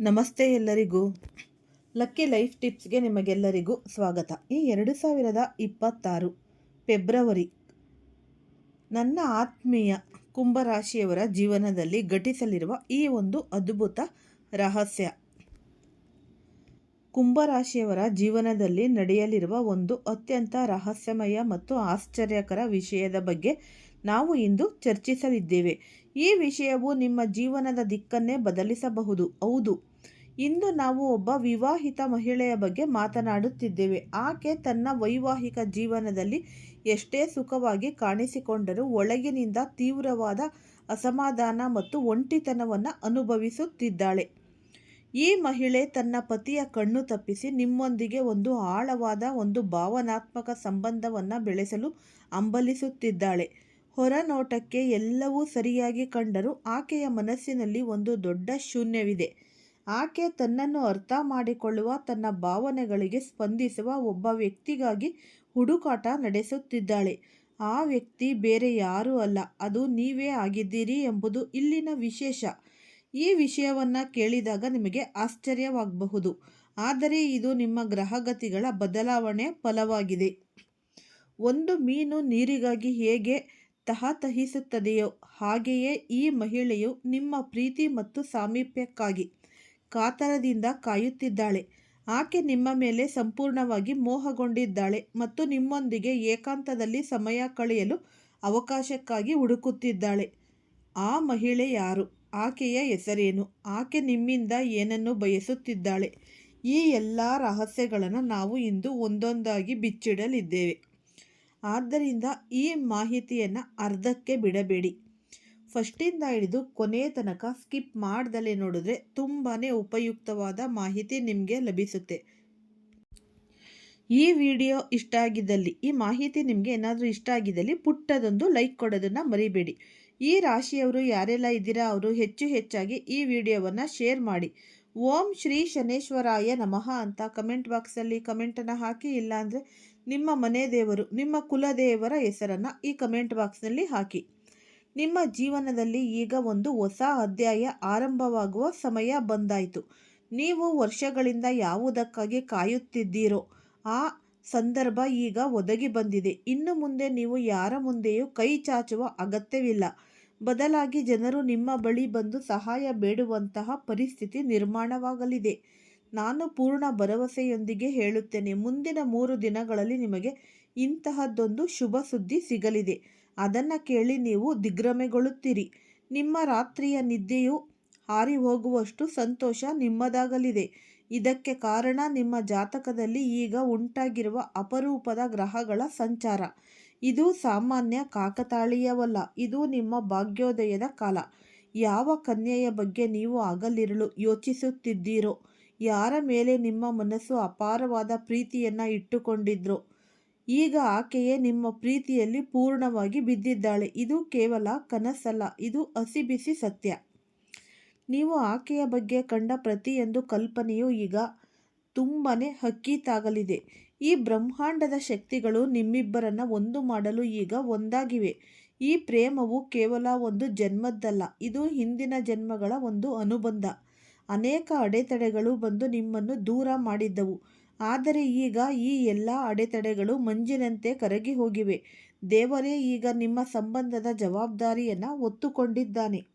ನಮಸ್ತೆ ಎಲ್ಲರಿಗೂ. Lucky life ಟಿಪ್ಸ್ಗೆ ನಿಮಗೆಲ್ಲರಿಗೂ ಸ್ವಾಗತ. ಈ ಎರಡು ಸಾವಿರದ ಇಪ್ಪತ್ತಾರು ಫೆಬ್ರವರಿ ನನ್ನ ಆತ್ಮೀಯ ಕುಂಭರಾಶಿಯವರ ಜೀವನದಲ್ಲಿ ಘಟಿಸಲಿರುವ ಈ ಒಂದು ಅದ್ಭುತ ರಹಸ್ಯ. ಕುಂಭರಾಶಿಯವರ ಜೀವನದಲ್ಲಿ ನಡೆಯಲಿರುವ ಒಂದು ಅತ್ಯಂತ ರಹಸ್ಯಮಯ ಮತ್ತು ಆಶ್ಚರ್ಯಕರ ವಿಷಯದ ಬಗ್ಗೆ ನಾವು ಇಂದು ಚರ್ಚಿಸಲಿದ್ದೇವೆ. ಈ ವಿಷಯವು ನಿಮ್ಮ ಜೀವನದ ದಿಕ್ಕನ್ನೇ ಬದಲಿಸಬಹುದು. ಹೌದು. ಇಂದು ನಾವು ಒಬ್ಬ ವಿವಾಹಿತ ಮಹಿಳೆಯ ಬಗ್ಗೆ ಮಾತನಾಡುತ್ತಿದ್ದೇವೆ. ಆಕೆ ತನ್ನ ವೈವಾಹಿಕ ಜೀವನದಲ್ಲಿ ಎಷ್ಟೇ ಸುಖವಾಗಿ ಕಾಣಿಸಿಕೊಂಡರೂ ಒಳಗಿನಿಂದ ತೀವ್ರವಾದ ಅಸಮಾಧಾನ ಮತ್ತು ಒಂಟಿತನವನ್ನು ಅನುಭವಿಸುತ್ತಿದ್ದಾಳೆ. ಈ ಮಹಿಳೆ ತನ್ನ ಪತಿಯ ಕಣ್ಣು ತಪ್ಪಿಸಿ ನಿಮ್ಮೊಂದಿಗೆ ಒಂದು ಆಳವಾದ ಒಂದು ಭಾವನಾತ್ಮಕ ಸಂಬಂಧವನ್ನು ಬೆಳೆಸಲು ಹಂಬಲಿಸುತ್ತಿದ್ದಾಳೆ. ಹೊರನೋಟಕ್ಕೆ ಎಲ್ಲವೂ ಸರಿಯಾಗಿ ಕಂಡರೂ ಆಕೆಯ ಮನಸ್ಸಿನಲ್ಲಿ ಒಂದು ದೊಡ್ಡ ಶೂನ್ಯವಿದೆ. ಆಕೆ ತನ್ನನ್ನು ಅರ್ಥ ಮಾಡಿಕೊಳ್ಳುವ, ತನ್ನ ಭಾವನೆಗಳಿಗೆ ಸ್ಪಂದಿಸುವ ಒಬ್ಬ ವ್ಯಕ್ತಿಗಾಗಿ ಹುಡುಕಾಟ ನಡೆಸುತ್ತಿದ್ದಾಳೆ. ಆ ವ್ಯಕ್ತಿ ಬೇರೆ ಯಾರೂ ಅಲ್ಲ. ಅದು ನೀವೇ ಆಗಿದ್ದೀರಿ ಎಂಬುದು ಇಲ್ಲಿನ ವಿಶೇಷ. ಈ ವಿಷಯವನ್ನು ಕೇಳಿದಾಗ ನಿಮಗೆ ಆಶ್ಚರ್ಯವಾಗಬಹುದು. ಆದರೆ ಇದು ನಿಮ್ಮ ಗ್ರಹಗತಿಗಳ ಬದಲಾವಣೆ ಫಲವಾಗಿದೆ. ಒಂದು ಮೀನು ನೀರಿಗಾಗಿ ಹೇಗೆ ತಹತಹಿಸುತ್ತದೆಯೋ ಹಾಗೆಯೇ ಈ ಮಹಿಳೆಯು ನಿಮ್ಮ ಪ್ರೀತಿ ಮತ್ತು ಸಾಮೀಪ್ಯಕ್ಕಾಗಿ. ಕಾತರದಿಂದ ಕಾಯುತ್ತಿದ್ದಾಳೆ. ಆಕೆ ನಿಮ್ಮ ಮೇಲೆ ಸಂಪೂರ್ಣವಾಗಿ ಮೋಹಗೊಂಡಿದ್ದಾಳೆ ಮತ್ತು ನಿಮ್ಮೊಂದಿಗೆ ಏಕಾಂತದಲ್ಲಿ ಸಮಯ ಕಳೆಯಲು ಅವಕಾಶಕ್ಕಾಗಿ ಹುಡುಕುತ್ತಿದ್ದಾಳೆ. ಆ ಮಹಿಳೆ ಯಾರು? ಆಕೆಯ ಹೆಸರೇನು? ಆಕೆ ನಿಮ್ಮಿಂದ ಏನನ್ನು ಬಯಸುತ್ತಿದ್ದಾಳೆ? ಈ ಎಲ್ಲ ರಹಸ್ಯಗಳನ್ನು ನಾವು ಇಂದು ಒಂದೊಂದಾಗಿ ಬಿಚ್ಚಿಡಲಿದ್ದೇವೆ. ಆದ್ದರಿಂದ ಈ ಮಾಹಿತಿಯನ್ನು ಅರ್ಧಕ್ಕೆ ಬಿಡಬೇಡಿ. ಫಸ್ಟಿಂದ ಹಿಡಿದು ಕೊನೆಯ ತನಕ ಸ್ಕಿಪ್ ಮಾಡ್ದಲೇ ನೋಡಿದ್ರೆ ತುಂಬಾ ಉಪಯುಕ್ತವಾದ ಮಾಹಿತಿ ನಿಮಗೆ ಲಭಿಸುತ್ತೆ. ಈ ವಿಡಿಯೋ ಇಷ್ಟ ಆಗಿದ್ದಲ್ಲಿ, ಈ ಮಾಹಿತಿ ನಿಮಗೆ ಏನಾದರೂ ಇಷ್ಟ ಆಗಿದ್ದಲ್ಲಿ ಪುಟ್ಟದೊಂದು ಲೈಕ್ ಕೊಡೋದನ್ನು ಮರಿಬೇಡಿ. ಈ ರಾಶಿಯವರು ಯಾರೆಲ್ಲ ಇದ್ದೀರಾ ಅವರು ಹೆಚ್ಚು ಹೆಚ್ಚಾಗಿ ಈ ವಿಡಿಯೋವನ್ನು ಶೇರ್ ಮಾಡಿ. ಓಂ ಶ್ರೀ ಶನೇಶ್ವರಾಯ ನಮಃ ಅಂತ ಕಮೆಂಟ್ ಬಾಕ್ಸಲ್ಲಿ ಕಮೆಂಟನ್ನು ಹಾಕಿ, ಇಲ್ಲಾಂದರೆ ನಿಮ್ಮ ಮನೆ ದೇವರು, ನಿಮ್ಮ ಕುಲದೇವರ ಹೆಸರನ್ನು ಈ ಕಮೆಂಟ್ ಬಾಕ್ಸ್ನಲ್ಲಿ ಹಾಕಿ. ನಿಮ್ಮ ಜೀವನದಲ್ಲಿ ಈಗ ಒಂದು ಹೊಸ ಅಧ್ಯಾಯ ಆರಂಭವಾಗುವ ಸಮಯ ಬಂದಾಯಿತು. ನೀವು ವರ್ಷಗಳಿಂದ ಯಾವುದಕ್ಕಾಗಿ ಕಾಯುತ್ತಿದ್ದೀರೋ ಆ ಸಂದರ್ಭ ಈಗ ಒದಗಿ ಬಂದಿದೆ. ಇನ್ನು ಮುಂದೆ ನೀವು ಯಾರ ಮುಂದೆಯೂ ಕೈ ಚಾಚುವ ಅಗತ್ಯವಿಲ್ಲ. ಬದಲಾಗಿ ಜನರು ನಿಮ್ಮ ಬಳಿ ಬಂದು ಸಹಾಯ ಬೇಡುವಂತಹ ಪರಿಸ್ಥಿತಿ ನಿರ್ಮಾಣವಾಗಲಿದೆ. ನಾನು ಪೂರ್ಣ ಭರವಸೆಯೊಂದಿಗೆ ಹೇಳುತ್ತೇನೆ. ಮುಂದಿನ ಮೂರು ದಿನಗಳಲ್ಲಿ ನಿಮಗೆ ಇಂತಹದ್ದೊಂದು ಶುಭ ಸುದ್ದಿ ಸಿಗಲಿದೆ. ಅದನ್ನು ಕೇಳಿ ನೀವು ದಿಗ್ಭ್ರಮೆಗೊಳ್ಳುತ್ತೀರಿ. ನಿಮ್ಮ ರಾತ್ರಿಯ ನಿದ್ದೆಯು ಹಾರಿ ಹೋಗುವಷ್ಟು ಸಂತೋಷ ನಿಮ್ಮದಾಗಲಿದೆ. ಇದಕ್ಕೆ ಕಾರಣ ನಿಮ್ಮ ಜಾತಕದಲ್ಲಿ ಈಗ ಉಂಟಾಗಿರುವ ಅಪರೂಪದ ಗ್ರಹಗಳ ಸಂಚಾರ. ಇದು ಸಾಮಾನ್ಯ ಕಾಕತಾಳೀಯವಲ್ಲ, ಇದು ನಿಮ್ಮ ಭಾಗ್ಯೋದಯದ ಕಾಲ. ಯಾವ ಕನ್ಯೆಯ ಬಗ್ಗೆ ನೀವು ಆಗಲಿರಲು ಯೋಚಿಸುತ್ತಿದ್ದೀರೋ, ಯಾರ ಮೇಲೆ ನಿಮ್ಮ ಮನಸ್ಸು ಅಪಾರವಾದ ಪ್ರೀತಿಯನ್ನು ಇಟ್ಟುಕೊಂಡಿದ್ರೋ ಈಗ ಆಕೆಯೇ ನಿಮ್ಮ ಪ್ರೀತಿಯಲ್ಲಿ ಪೂರ್ಣವಾಗಿ ಬಿದ್ದಿದ್ದಾಳೆ. ಇದು ಕೇವಲ ಕನಸಲ್ಲ, ಇದು ಹಸಿಬಿಸಿ ಸತ್ಯ. ನೀವು ಆಕೆಯ ಬಗ್ಗೆ ಕಂಡ ಪ್ರತಿಯೊಂದು ಕಲ್ಪನೆಯು ಈಗ ತುಂಬನೇ ಹಕ್ಕಿತಾಗಲಿದೆ. ಈ ಬ್ರಹ್ಮಾಂಡದ ಶಕ್ತಿಗಳು ನಿಮ್ಮಿಬ್ಬರನ್ನು ಒಂದು ಮಾಡಲು ಈಗ ಒಂದಾಗಿವೆ. ಈ ಪ್ರೇಮವು ಕೇವಲ ಒಂದು ಜನ್ಮದ್ದಲ್ಲ, ಇದು ಹಿಂದಿನ ಜನ್ಮಗಳ ಒಂದು ಅನುಬಂಧ. ಅನೇಕ ಅಡೆತಡೆಗಳು ಬಂದು ನಿಮ್ಮನ್ನು ದೂರ ಮಾಡಿದ್ದವು. ಆದರೆ ಈಗ ಈ ಎಲ್ಲ ಅಡೆತಡೆಗಳು ಮಂಜಿನಂತೆ ಕರಗಿ ಹೋಗಿವೆ. ದೇವರೇ, ಈಗ ನಿಮ್ಮ ಸಂಬಂಧದ ಜವಾಬ್ದಾರಿಯನ್ನು ಒತ್ತುಕೊಂಡಿದ್ದಾನೆ.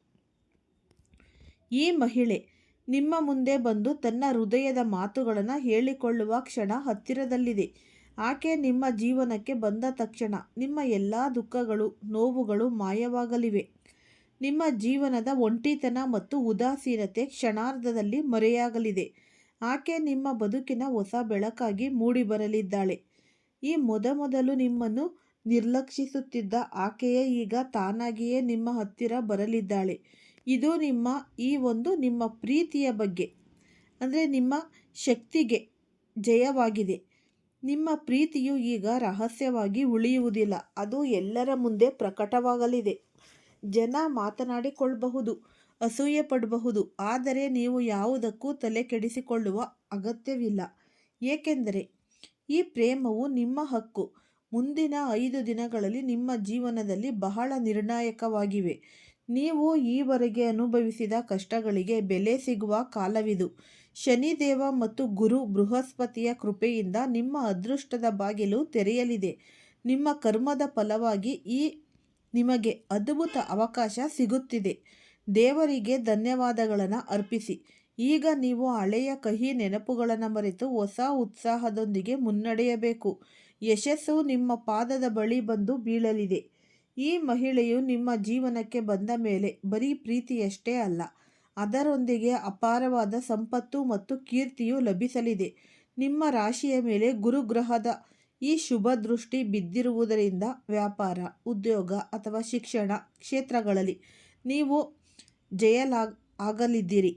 ಈ ಮಹಿಳೆ ನಿಮ್ಮ ಮುಂದೆ ಬಂದು ತನ್ನ ಹೃದಯದ ಮಾತುಗಳನ್ನು ಹೇಳಿಕೊಳ್ಳುವ ಕ್ಷಣ ಹತ್ತಿರದಲ್ಲಿದೆ. ಆಕೆ ನಿಮ್ಮ ಜೀವನಕ್ಕೆ ಬಂದ ತಕ್ಷಣ ನಿಮ್ಮ ಎಲ್ಲ ದುಃಖಗಳು, ನೋವುಗಳು ಮಾಯವಾಗಲಿವೆ. ನಿಮ್ಮ ಜೀವನದ ಒಂಟಿತನ ಮತ್ತು ಉದಾಸೀನತೆ ಕ್ಷಣಾರ್ಧದಲ್ಲಿ ಮರೆಯಾಗಲಿದೆ. ಆಕೆ ನಿಮ್ಮ ಬದುಕಿನ ಹೊಸ ಬೆಳಕಾಗಿ ಮೂಡಿಬರಲಿದ್ದಾಳೆ. ಈ ಮೊದಮೊದಲು ನಿಮ್ಮನ್ನು ನಿರ್ಲಕ್ಷಿಸುತ್ತಿದ್ದ ಆಕೆಯೇ ಈಗ ತಾನಾಗಿಯೇ ನಿಮ್ಮ ಹತ್ತಿರ ಬರಲಿದ್ದಾಳೆ. ಇದು ನಿಮ್ಮ, ಈ ಒಂದು ನಿಮ್ಮ ಪ್ರೀತಿಯ ಬಗ್ಗೆ, ಅಂದರೆ ನಿಮ್ಮ ಶಕ್ತಿಗೆ ಜಯವಾಗಿದೆ. ನಿಮ್ಮ ಪ್ರೀತಿಯು ಈಗ ರಹಸ್ಯವಾಗಿ ಉಳಿಯುವುದಿಲ್ಲ. ಅದು ಎಲ್ಲರ ಮುಂದೆ ಪ್ರಕಟವಾಗಲಿದೆ. ಜನ ಮಾತನಾಡಿಕೊಳ್ಳಬಹುದು. ಅಸೂಯೆ ಪಡಬಹುದು ಆದರೆ ನೀವು ಯಾವುದಕ್ಕೂ ತಲೆ ಕೆಡಿಸಿಕೊಳ್ಳುವ ಅಗತ್ಯವಿಲ್ಲ. ಏಕೆಂದರೆ ಈ ಪ್ರೇಮವು ನಿಮ್ಮ ಹಕ್ಕು. ಮುಂದಿನ ಐದು ದಿನಗಳಲ್ಲಿ ನಿಮ್ಮ ಜೀವನದಲ್ಲಿ ಬಹಳ ನಿರ್ಣಾಯಕವಾಗಿವೆ. ನೀವು ಈವರೆಗೆ ಅನುಭವಿಸಿದ ಕಷ್ಟಗಳಿಗೆ ಬೆಲೆ ಸಿಗುವ ಕಾಲವಿದು. ಶನಿದೇವ ಮತ್ತು ಗುರು ಬೃಹಸ್ಪತಿಯ ಕೃಪೆಯಿಂದ ನಿಮ್ಮ ಅದೃಷ್ಟದ ಬಾಗಿಲು ತೆರೆಯಲಿದೆ. ನಿಮ್ಮ ಕರ್ಮದ ಫಲವಾಗಿ ಈ ನಿಮಗೆ ಅದ್ಭುತ ಅವಕಾಶ ಸಿಗುತ್ತಿದೆ. ದೇವರಿಗೆ ಧನ್ಯವಾದಗಳನ್ನು ಅರ್ಪಿಸಿ. ಈಗ ನೀವು ಹಳೆಯ ಕಹಿ ನೆನಪುಗಳನ್ನು ಮರೆತು ಹೊಸ ಉತ್ಸಾಹದೊಂದಿಗೆ ಮುನ್ನಡೆಯಬೇಕು. ಯಶಸ್ಸು ನಿಮ್ಮ ಪಾದದ ಬಳಿ ಬಂದು ಬೀಳಲಿದೆ. ಈ ಮಹಿಳೆಯು ನಿಮ್ಮ ಜೀವನಕ್ಕೆ ಬಂದ ಮೇಲೆ ಬರೀ ಪ್ರೀತಿಯಷ್ಟೇ ಅಲ್ಲ, ಅದರೊಂದಿಗೆ ಅಪಾರವಾದ ಸಂಪತ್ತು ಮತ್ತು ಕೀರ್ತಿಯು ಲಭಿಸಲಿದೆ. ನಿಮ್ಮ ರಾಶಿಯ ಮೇಲೆ ಗುರುಗ್ರಹದ ಈ ಶುಭ ದೃಷ್ಟಿ ಬಿದ್ದಿರುವುದರಿಂದ ವ್ಯಾಪಾರ, ಉದ್ಯೋಗ ಅಥವಾ ಶಿಕ್ಷಣ ಕ್ಷೇತ್ರಗಳಲ್ಲಿ ನೀವು ಜಯಲಾಗ್ ಆಗಲಿದ್ದೀರಿ.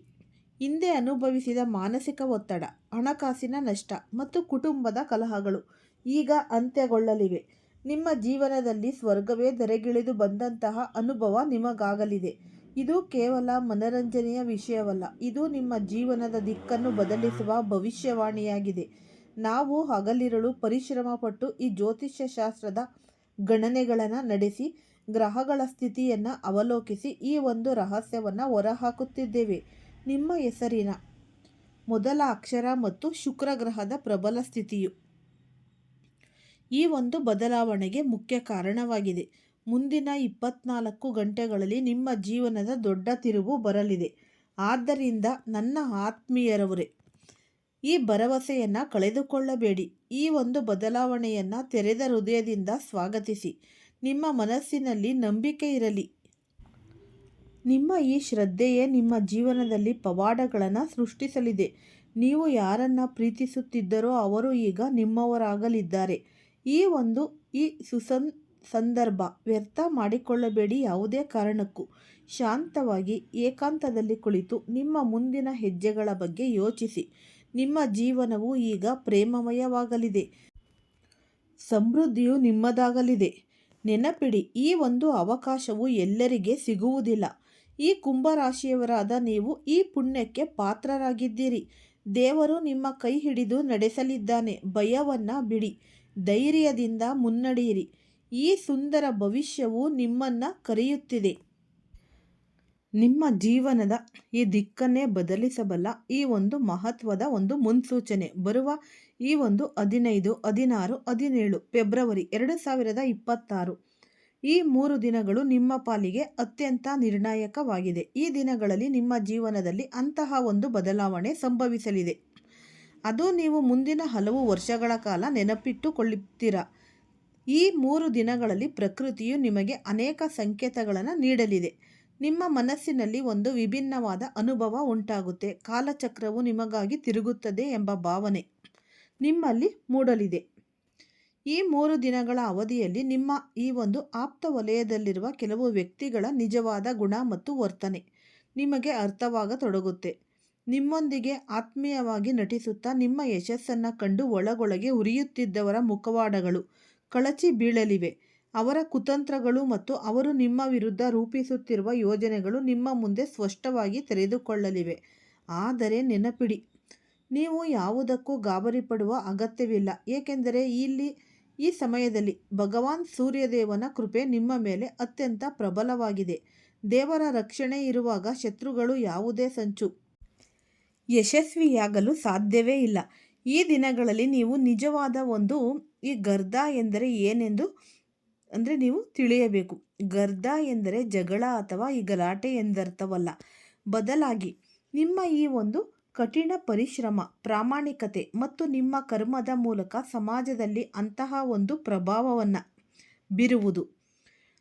ಹಿಂದೆ ಅನುಭವಿಸಿದ ಮಾನಸಿಕ ಒತ್ತಡ, ಹಣಕಾಸಿನ ನಷ್ಟ ಮತ್ತು ಕುಟುಂಬದ ಕಲಹಗಳು ಈಗ ಅಂತ್ಯಗೊಳ್ಳಲಿವೆ. ನಿಮ್ಮ ಜೀವನದಲ್ಲಿ ಸ್ವರ್ಗವೇ ಧರೆಗಿಳಿದು ಬಂದಂತಹ ಅನುಭವ ನಿಮಗಾಗಲಿದೆ. ಇದು ಕೇವಲ ಮನರಂಜನೆಯ ವಿಷಯವಲ್ಲ, ಇದು ನಿಮ್ಮ ಜೀವನದ ದಿಕ್ಕನ್ನು ಬದಲಿಸುವ ಭವಿಷ್ಯವಾಣಿಯಾಗಿದೆ. ನಾವು ಹಗಲಿರುಳು ಪರಿಶ್ರಮಪಟ್ಟು ಈ ಜ್ಯೋತಿಷ್ಯ ಶಾಸ್ತ್ರದ ಗಣನೆಗಳನ್ನು ನಡೆಸಿ ಗ್ರಹಗಳ ಸ್ಥಿತಿಯನ್ನು ಅವಲೋಕಿಸಿ ಈ ಒಂದು ರಹಸ್ಯವನ್ನು ಹೊರಹಾಕುತ್ತಿದ್ದೇವೆ. ನಿಮ್ಮ ಹೆಸರಿನ ಮೊದಲ ಅಕ್ಷರ ಮತ್ತು ಶುಕ್ರ ಗ್ರಹದ ಪ್ರಬಲ ಸ್ಥಿತಿಯು. ಈ ಒಂದು ಬದಲಾವಣೆಗೆ ಮುಖ್ಯ ಕಾರಣವಾಗಿದೆ. ಮುಂದಿನ ಇಪ್ಪತ್ನಾಲ್ಕು ಗಂಟೆಗಳಲ್ಲಿ ನಿಮ್ಮ ಜೀವನದ ದೊಡ್ಡ ತಿರುವು ಬರಲಿದೆ. ಆದ್ದರಿಂದ ನನ್ನ ಆತ್ಮೀಯರವರೇ, ಈ ಭರವಸೆಯನ್ನು ಕಳೆದುಕೊಳ್ಳಬೇಡಿ. ಈ ಒಂದು ಬದಲಾವಣೆಯನ್ನು ತೆರೆದ ಹೃದಯದಿಂದ ಸ್ವಾಗತಿಸಿ. ನಿಮ್ಮ ಮನಸ್ಸಿನಲ್ಲಿ ನಂಬಿಕೆ ಇರಲಿ. ನಿಮ್ಮ ಈ ಶ್ರದ್ಧೆಯೇ ನಿಮ್ಮ ಜೀವನದಲ್ಲಿ ಪವಾಡಗಳನ್ನು ಸೃಷ್ಟಿಸಲಿದೆ. ನೀವು ಯಾರನ್ನು ಪ್ರೀತಿಸುತ್ತಿದ್ದರೋ ಅವರು ಈಗ ನಿಮ್ಮವರಾಗಲಿದ್ದಾರೆ. ಈ ಒಂದು, ಈ ಸುಸನ್, ಸಂದರ್ಭ ವ್ಯರ್ಥ ಮಾಡಿಕೊಳ್ಳಬೇಡಿ ಯಾವುದೇ ಕಾರಣಕ್ಕೂ. ಶಾಂತವಾಗಿ, ಏಕಾಂತದಲ್ಲಿ ಕುಳಿತು ನಿಮ್ಮ ಮುಂದಿನ ಹೆಜ್ಜೆಗಳ ಬಗ್ಗೆ ಯೋಚಿಸಿ. ನಿಮ್ಮ ಜೀವನವು ಈಗ ಪ್ರೇಮಮಯವಾಗಲಿದೆ. ಸಮೃದ್ಧಿಯು ನಿಮ್ಮದಾಗಲಿದೆ. ನೆನಪಿಡಿ, ಈ ಒಂದು ಅವಕಾಶವು ಎಲ್ಲರಿಗೆ ಸಿಗುವುದಿಲ್ಲ. ಈ ಕುಂಭರಾಶಿಯವರಾದ ನೀವು ಈ ಪುಣ್ಯಕ್ಕೆ ಪಾತ್ರರಾಗಿದ್ದೀರಿ. ದೇವರು ನಿಮ್ಮ ಕೈ ಹಿಡಿದು ನಡೆಸಲಿದ್ದಾನೆ. ಭಯವನ್ನು ಬಿಡಿ, ಧೈರ್ಯದಿಂದ ಮುನ್ನಡೆಯಿರಿ. ಈ ಸುಂದರ ಭವಿಷ್ಯವು ನಿಮ್ಮನ್ನು ಕರೆಯುತ್ತಿದೆ. ನಿಮ್ಮ ಜೀವನದ ಈ ದಿಕ್ಕನ್ನೇ ಬದಲಿಸಬಲ್ಲ ಈ ಒಂದು ಮಹತ್ವದ ಒಂದು ಮುನ್ಸೂಚನೆ. ಬರುವ ಈ ಒಂದು ಹದಿನೈದು, ಹದಿನಾರು, ಹದಿನೇಳು ಫೆಬ್ರವರಿ ಎರಡು ಸಾವಿರದ ಇಪ್ಪತ್ತಾರು. ಈ ಮೂರು ದಿನಗಳು ನಿಮ್ಮ ಪಾಲಿಗೆ ಅತ್ಯಂತ ನಿರ್ಣಾಯಕವಾಗಿದೆ. ಈ ದಿನಗಳಲ್ಲಿ ನಿಮ್ಮ ಜೀವನದಲ್ಲಿ ಅಂತಹ ಒಂದು ಬದಲಾವಣೆ ಸಂಭವಿಸಲಿದೆ. ಅದು ನೀವು ಮುಂದಿನ ಹಲವು ವರ್ಷಗಳ ಕಾಲ ನೆನಪಿಟ್ಟುಕೊಳ್ಳುತ್ತೀರಾ? ಈ ಮೂರು ದಿನಗಳಲ್ಲಿ ಪ್ರಕೃತಿಯು ನಿಮಗೆ ಅನೇಕ ಸಂಕೇತಗಳನ್ನು ನೀಡಲಿದೆ. ನಿಮ್ಮ ಮನಸ್ಸಿನಲ್ಲಿ ಒಂದು ವಿಭಿನ್ನವಾದ ಅನುಭವ ಉಂಟಾಗುತ್ತೆ. ಕಾಲಚಕ್ರವು ನಿಮಗಾಗಿ ತಿರುಗುತ್ತದೆ ಎಂಬ ಭಾವನೆ. ನಿಮ್ಮಲ್ಲಿ ಮೂಡಲಿದೆ. ಈ ಮೂರು ದಿನಗಳ ಅವಧಿಯಲ್ಲಿ ನಿಮ್ಮ ಈ ಒಂದು ಆಪ್ತ ವಲಯದಲ್ಲಿರುವ ಕೆಲವು ವ್ಯಕ್ತಿಗಳ ನಿಜವಾದ ಗುಣ ಮತ್ತು ವರ್ತನೆ ನಿಮಗೆ ಅರ್ಥವಾಗತೊಡಗುತ್ತೆ. ನಿಮ್ಮೊಂದಿಗೆ ಆತ್ಮೀಯವಾಗಿ ನಟಿಸುತ್ತಾ ನಿಮ್ಮ ಯಶಸ್ಸನ್ನು ಕಂಡು ಒಳಗೊಳಗೆ ಉರಿಯುತ್ತಿದ್ದವರ ಮುಖವಾಡಗಳು ಕಳಚಿ ಬೀಳಲಿವೆ. ಅವರ ಕುತಂತ್ರಗಳು ಮತ್ತು ಅವರು ನಿಮ್ಮ ವಿರುದ್ಧ ರೂಪಿಸುತ್ತಿರುವ ಯೋಜನೆಗಳು ನಿಮ್ಮ ಮುಂದೆ ಸ್ಪಷ್ಟವಾಗಿ ತೆರೆದುಕೊಳ್ಳಲಿವೆ. ಆದರೆ ನೆನಪಿಡಿ ನೀವು ಯಾವುದಕ್ಕೂ ಗಾಬರಿ ಪಡುವ ಅಗತ್ಯವಿಲ್ಲ. ಏಕೆಂದರೆ ಇಲ್ಲಿ, ಈ ಸಮಯದಲ್ಲಿ ಭಗವಾನ್ ಸೂರ್ಯದೇವನ ಕೃಪೆ ನಿಮ್ಮ ಮೇಲೆ ಅತ್ಯಂತ ಪ್ರಬಲವಾಗಿದೆ. ದೇವರ ರಕ್ಷಣೆ ಇರುವಾಗ ಶತ್ರುಗಳು ಯಾವುದೇ ಸಂಚು ಯಶಸ್ವಿಯಾಗಲು ಸಾಧ್ಯವೇ ಇಲ್ಲ. ಈ ದಿನಗಳಲ್ಲಿ ನೀವು ನಿಜವಾದ ಒಂದು, ಈ ಗರ್ದ ಎಂದರೆ ಏನೆಂದು ಅಂದರೆ ನೀವು ತಿಳಿಯಬೇಕು. ಗರ್ದ ಎಂದರೆ ಜಗಳ ಅಥವಾ ಈ ಗಲಾಟೆ ಎಂದರ್ಥವಲ್ಲ. ಬದಲಾಗಿ ನಿಮ್ಮ ಈ ಒಂದು ಕಠಿಣ ಪರಿಶ್ರಮ, ಪ್ರಾಮಾಣಿಕತೆ ಮತ್ತು ನಿಮ್ಮ ಕರ್ಮದ ಮೂಲಕ ಸಮಾಜದಲ್ಲಿ ಅಂತಹ ಒಂದು ಪ್ರಭಾವವನ್ನು ಬೀರುವುದು.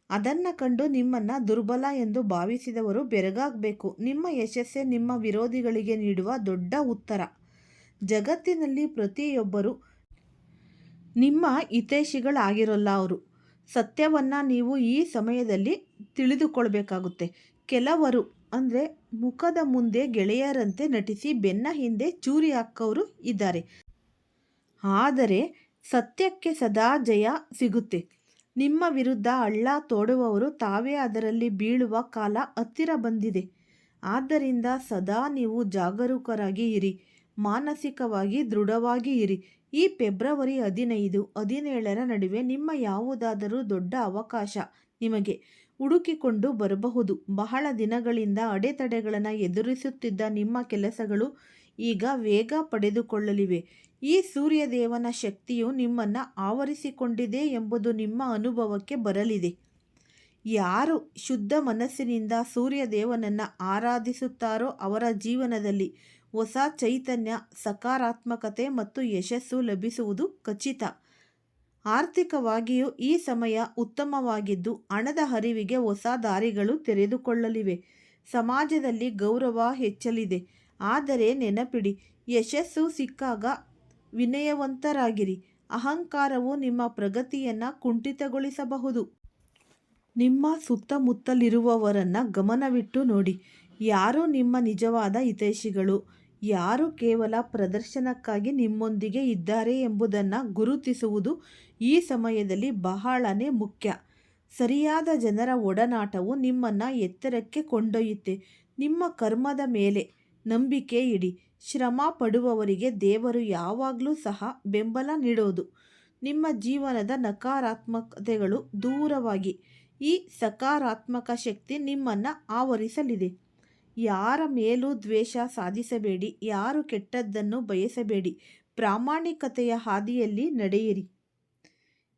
ಅದನ್ನು ಕಂಡು ನಿಮ್ಮನ್ನು ದುರ್ಬಲ ಎಂದು ಭಾವಿಸಿದವರು ಬೆರಗಾಗಬೇಕು. ನಿಮ್ಮ ಯಶಸ್ಸೇ ನಿಮ್ಮ ವಿರೋಧಿಗಳಿಗೆ ನೀಡುವ ದೊಡ್ಡ ಉತ್ತರ. ಜಗತ್ತಿನಲ್ಲಿ ಪ್ರತಿಯೊಬ್ಬರು ನಿಮ್ಮ ಹಿತೈಷಿಗಳಾಗಿರೋಲ್ಲ ಅವರು. ಸತ್ಯವನ್ನು ನೀವು ಈ ಸಮಯದಲ್ಲಿ ತಿಳಿದುಕೊಳ್ಬೇಕಾಗುತ್ತೆ. ಕೆಲವರು ಅಂದರೆ ಮುಖದ ಮುಂದೆ ಗೆಳೆಯರಂತೆ ನಟಿಸಿ ಬೆನ್ನ ಹಿಂದೆ ಚೂರಿ ಹಾಕೋರು ಇದ್ದಾರೆ. ಆದರೆ ಸತ್ಯಕ್ಕೆ ಸದಾ ಜಯ ಸಿಗುತ್ತೆ. ನಿಮ್ಮ ವಿರುದ್ಧ ಹಳ್ಳ ತೋಡುವವರು ತಾವೇ ಅದರಲ್ಲಿ ಬೀಳುವ ಕಾಲ ಹತ್ತಿರ ಬಂದಿದೆ. ಆದ್ದರಿಂದ ಸದಾ ನೀವು ಜಾಗರೂಕರಾಗಿ ಇರಿ, ಮಾನಸಿಕವಾಗಿ ದೃಢವಾಗಿ ಇರಿ. ಈ ಫೆಬ್ರವರಿ ಹದಿನೈದು, ಹದಿನೇಳರ ನಡುವೆ ನಿಮ್ಮ ಯಾವುದಾದರೂ ದೊಡ್ಡ ಅವಕಾಶ ನಿಮಗೆ ಹುಡುಕಿಕೊಂಡು ಬರಬಹುದು. ಬಹಳ ದಿನಗಳಿಂದ ಅಡೆತಡೆಗಳನ್ನು ಎದುರಿಸುತ್ತಿದ್ದ ನಿಮ್ಮ ಕೆಲಸಗಳು ಈಗ ವೇಗ ಪಡೆದುಕೊಳ್ಳಲಿವೆ. ಈ ಸೂರ್ಯದೇವನ ಶಕ್ತಿಯು ನಿಮ್ಮನ್ನು ಆವರಿಸಿಕೊಂಡಿದೆ ಎಂಬುದು ನಿಮ್ಮ ಅನುಭವಕ್ಕೆ ಬರಲಿದೆ. ಯಾರು ಶುದ್ಧ ಮನಸ್ಸಿನಿಂದ ಸೂರ್ಯದೇವನನ್ನು ಆರಾಧಿಸುತ್ತಾರೋ ಅವರ ಜೀವನದಲ್ಲಿ ಹೊಸ ಚೈತನ್ಯ, ಸಕಾರಾತ್ಮಕತೆ ಮತ್ತು ಯಶಸ್ಸು ಲಭಿಸುವುದು ಖಚಿತ. ಆರ್ಥಿಕವಾಗಿಯೂ ಈ ಸಮಯ ಉತ್ತಮವಾಗಿದ್ದು ಹಣದ ಹರಿವಿಗೆ ಹೊಸ ದಾರಿಗಳು ತೆರೆದುಕೊಳ್ಳಲಿವೆ. ಸಮಾಜದಲ್ಲಿ ಗೌರವ ಹೆಚ್ಚಲಿದೆ. ಆದರೆ ನೆನಪಿಡಿ, ಯಶಸ್ಸು ಸಿಕ್ಕಾಗ ವಿನಯವಂತರಾಗಿರಿ. ಅಹಂಕಾರವು ನಿಮ್ಮ ಪ್ರಗತಿಯನ್ನು ಕುಂಠಿತಗೊಳಿಸಬಹುದು. ನಿಮ್ಮ ಸುತ್ತಮುತ್ತಲಿರುವವರನ್ನು ಗಮನವಿಟ್ಟು ನೋಡಿ. ಯಾರು ನಿಮ್ಮ ನಿಜವಾದ ಹಿತೈಷಿಗಳು? ಯಾರು ಕೇವಲ ಪ್ರದರ್ಶನಕ್ಕಾಗಿ ನಿಮ್ಮೊಂದಿಗೆ ಇದ್ದಾರೆ ಎಂಬುದನ್ನು ಗುರುತಿಸುವುದು ಈ ಸಮಯದಲ್ಲಿ ಬಹಳನೇ ಮುಖ್ಯ. ಸರಿಯಾದ ಜನರ ಒಡನಾಟವು ನಿಮ್ಮನ್ನು ಎತ್ತರಕ್ಕೆ ಕೊಂಡೊಯ್ಯುತ್ತೆ. ನಿಮ್ಮ ಕರ್ಮದ ಮೇಲೆ ನಂಬಿಕೆ ಇಡಿ. ಶ್ರಮ ಪಡುವವರಿಗೆ ದೇವರು ಯಾವಾಗಲೂ ಸಹ ಬೆಂಬಲ ನೀಡೋದು. ನಿಮ್ಮ ಜೀವನದ ನಕಾರಾತ್ಮಕತೆಗಳು ದೂರವಾಗಿ. ಈ ಸಕಾರಾತ್ಮಕ ಶಕ್ತಿ ನಿಮ್ಮನ್ನು ಆವರಿಸಲಿದೆ. ಯಾರ ಮೇಲೂ ದ್ವೇಷ ಸಾಧಿಸಬೇಡಿ. ಯಾರು ಕೆಟ್ಟದ್ದನ್ನು ಬಯಸಬೇಡಿ. ಪ್ರಾಮಾಣಿಕತೆಯ ಹಾದಿಯಲ್ಲಿ ನಡೆಯಿರಿ.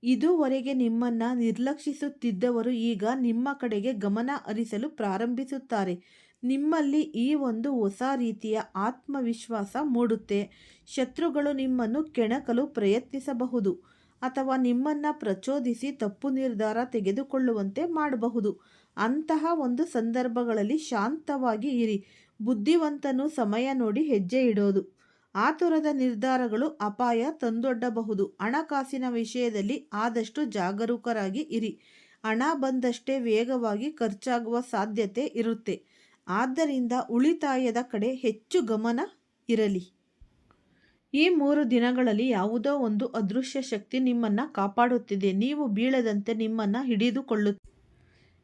ಇದುವರೆಗೆ ನಿಮ್ಮನ್ನು ನಿರ್ಲಕ್ಷಿಸುತ್ತಿದ್ದವರು ಈಗ ನಿಮ್ಮ ಕಡೆಗೆ ಗಮನ ಹರಿಸಲು ಪ್ರಾರಂಭಿಸುತ್ತಾರೆ. ನಿಮ್ಮಲ್ಲಿ ಈ ಒಂದು ಹೊಸ ರೀತಿಯ ಆತ್ಮವಿಶ್ವಾಸ ಮೂಡುತ್ತೆ. ಶತ್ರುಗಳು ನಿಮ್ಮನ್ನು ಕೆಣಕಲು ಪ್ರಯತ್ನಿಸಬಹುದು ಅಥವಾ ನಿಮ್ಮನ್ನು ಪ್ರಚೋದಿಸಿ ತಪ್ಪು ನಿರ್ಧಾರ ತೆಗೆದುಕೊಳ್ಳುವಂತೆ ಮಾಡಬಹುದು. ಅಂತಹ ಒಂದು ಸಂದರ್ಭಗಳಲ್ಲಿ ಶಾಂತವಾಗಿ ಇರಿ. ಬುದ್ಧಿವಂತನು ಸಮಯ ನೋಡಿ ಹೆಜ್ಜೆ ಇಡೋದು. ಆತುರದ ನಿರ್ಧಾರಗಳು ಅಪಾಯ ತಂದೊಡ್ಡಬಹುದು. ಹಣಕಾಸಿನ ವಿಷಯದಲ್ಲಿ ಆದಷ್ಟು ಜಾಗರೂಕರಾಗಿ ಇರಿ. ಹಣ ಬಂದಷ್ಟೇ ವೇಗವಾಗಿ ಖರ್ಚಾಗುವ ಸಾಧ್ಯತೆ ಇರುತ್ತೆ. ಆದ್ದರಿಂದ ಉಳಿತಾಯದ ಕಡೆ ಹೆಚ್ಚು ಗಮನ ಇರಲಿ. ಈ ಮೂರು ದಿನಗಳಲ್ಲಿ ಯಾವುದೋ ಒಂದು ಅದೃಶ್ಯ ಶಕ್ತಿ ನಿಮ್ಮನ್ನು ಕಾಪಾಡುತ್ತಿದೆ. ನೀವು ಬೀಳದಂತೆ ನಿಮ್ಮನ್ನು ಹಿಡಿದುಕೊಳ್ಳು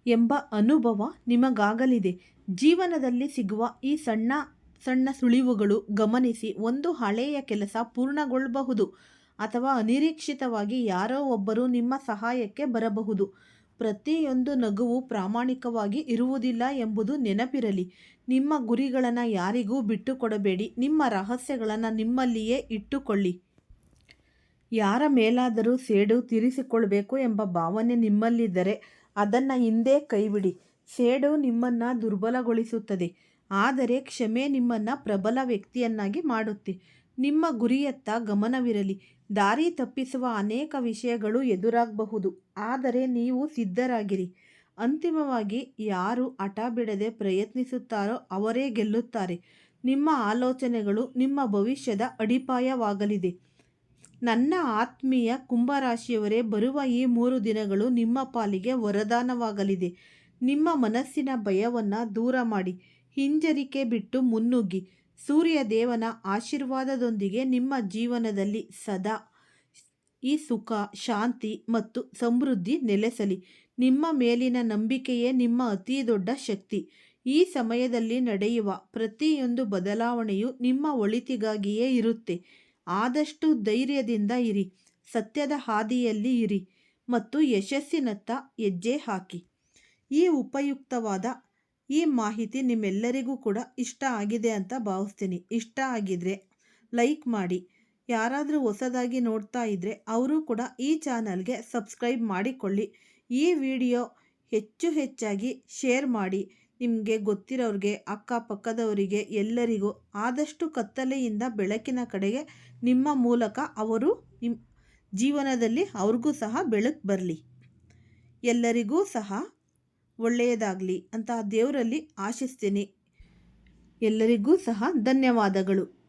ಎಂಬ ಅನುಭವ ನಿಮಗಾಗಲಿದೆ. ಜೀವನದಲ್ಲಿ ಸಿಗುವ ಈ ಸಣ್ಣ ಸಣ್ಣ ಸುಳಿವುಗಳು ಗಮನಿಸಿ ಒಂದು ಹಳೆಯ ಕೆಲಸ ಪೂರ್ಣಗೊಳ್ಳಬಹುದು ಅಥವಾ ಅನಿರೀಕ್ಷಿತವಾಗಿ ಯಾರೋ ಒಬ್ಬರು ನಿಮ್ಮ ಸಹಾಯಕ್ಕೆ ಬರಬಹುದು. ಪ್ರತಿಯೊಂದು ನಗುವು ಪ್ರಾಮಾಣಿಕವಾಗಿ ಇರುವುದಿಲ್ಲ ಎಂಬುದು ನೆನಪಿರಲಿ. ನಿಮ್ಮ ಗುರಿಗಳನ್ನು ಯಾರಿಗೂ ಬಿಟ್ಟುಕೊಡಬೇಡಿ. ನಿಮ್ಮ ರಹಸ್ಯಗಳನ್ನು ನಿಮ್ಮಲ್ಲಿಯೇ ಇಟ್ಟುಕೊಳ್ಳಿ. ಯಾರ ಮೇಲಾದರೂ ಸೇಡು ತೀರಿಸಿಕೊಳ್ಬೇಕು ಎಂಬ ಭಾವನೆ ನಿಮ್ಮಲ್ಲಿದ್ದರೆ ಅದನ್ನು ಹಿಂದೆ ಕೈಬಿಡಿ. ಸೇಡು ನಿಮ್ಮನ್ನು ದುರ್ಬಲಗೊಳಿಸುತ್ತದೆ. ಆದರೆ ಕ್ಷಮೆ ನಿಮ್ಮನ್ನು ಪ್ರಬಲ ವ್ಯಕ್ತಿಯನ್ನಾಗಿ ಮಾಡುತ್ತೆ. ನಿಮ್ಮ ಗುರಿಯತ್ತ ಗಮನವಿರಲಿ. ದಾರಿ ತಪ್ಪಿಸುವ ಅನೇಕ ವಿಷಯಗಳು ಎದುರಾಗಬಹುದು. ಆದರೆ ನೀವು ಸಿದ್ಧರಾಗಿರಿ. ಅಂತಿಮವಾಗಿ ಯಾರು ಹಠ ಬಿಡದೆ ಪ್ರಯತ್ನಿಸುತ್ತಾರೋ ಅವರೇ ಗೆಲ್ಲುತ್ತಾರೆ. ನಿಮ್ಮ ಆಲೋಚನೆಗಳು ನಿಮ್ಮ ಭವಿಷ್ಯದ ಅಡಿಪಾಯವಾಗಲಿದೆ. ನನ್ನ ಆತ್ಮೀಯ ಕುಂಭರಾಶಿಯವರೇ, ಬರುವ ಈ ಮೂರು ದಿನಗಳು ನಿಮ್ಮ ಪಾಲಿಗೆ ವರದಾನವಾಗಲಿದೆ. ನಿಮ್ಮ ಮನಸ್ಸಿನ ಭಯವನ್ನು ದೂರ ಮಾಡಿ. ಹಿಂಜರಿಕೆ ಬಿಟ್ಟು ಮುನ್ನುಗ್ಗಿ. ಸೂರ್ಯ ದೇವನ ಆಶೀರ್ವಾದದೊಂದಿಗೆ ನಿಮ್ಮ ಜೀವನದಲ್ಲಿ ಸದಾ ಈ ಸುಖ, ಶಾಂತಿ ಮತ್ತು ಸಮೃದ್ಧಿ ನೆಲೆಸಲಿ. ನಿಮ್ಮ ಮೇಲಿನ ನಂಬಿಕೆಯೇ ನಿಮ್ಮ ಅತಿ ದೊಡ್ಡ ಶಕ್ತಿ. ಈ ಸಮಯದಲ್ಲಿ ನಡೆಯುವ ಪ್ರತಿಯೊಂದು ಬದಲಾವಣೆಯು ನಿಮ್ಮ ಒಳಿತಿಗಾಗಿಯೇ ಇರುತ್ತೆ. ಆದಷ್ಟು ಧೈರ್ಯದಿಂದ ಇರಿ, ಸತ್ಯದ ಹಾದಿಯಲ್ಲಿ ಇರಿ ಮತ್ತು ಯಶಸ್ಸಿನತ್ತ ಹೆಜ್ಜೆ ಹಾಕಿ. ಈ ಉಪಯುಕ್ತವಾದ ಈ ಮಾಹಿತಿ ನಿಮ್ಮೆಲ್ಲರಿಗೂ ಕೂಡ ಇಷ್ಟ ಆಗಿದೆ ಅಂತ ಭಾವಿಸ್ತೀನಿ. ಇಷ್ಟ ಆಗಿದ್ರೆ ಲೈಕ್ ಮಾಡಿ. ಯಾರಾದರೂ ಹೊಸದಾಗಿ ನೋಡ್ತಾ ಇದ್ದರೆ ಅವರು ಕೂಡ ಈ ಚಾನಲ್ಗೆ ಸಬ್ಸ್ಕ್ರೈಬ್ ಮಾಡಿಕೊಳ್ಳಿ. ಈ ವಿಡಿಯೋ ಹೆಚ್ಚು ಹೆಚ್ಚಾಗಿ ಶೇರ್ ಮಾಡಿ. ನಿಮಗೆ ಗೊತ್ತಿರೋರಿಗೆ, ಅಕ್ಕಪಕ್ಕದವರಿಗೆ, ಎಲ್ಲರಿಗೂ ಆದಷ್ಟು ಕತ್ತಲೆಯಿಂದ ಬೆಳಕಿನ ಕಡೆಗೆ ನಿಮ್ಮ ಮೂಲಕ ಅವರು ನಿಮ್ಮ ಜೀವನದಲ್ಲಿ ಅವ್ರಿಗೂ ಸಹ ಬೆಳಕು ಬರಲಿ. ಎಲ್ಲರಿಗೂ ಸಹ ಒಳ್ಳೆಯದಾಗಲಿ ಅಂತ ದೇವರಲ್ಲಿ ಆಶಿಸ್ತೀನಿ. ಎಲ್ಲರಿಗೂ ಸಹ ಧನ್ಯವಾದಗಳು.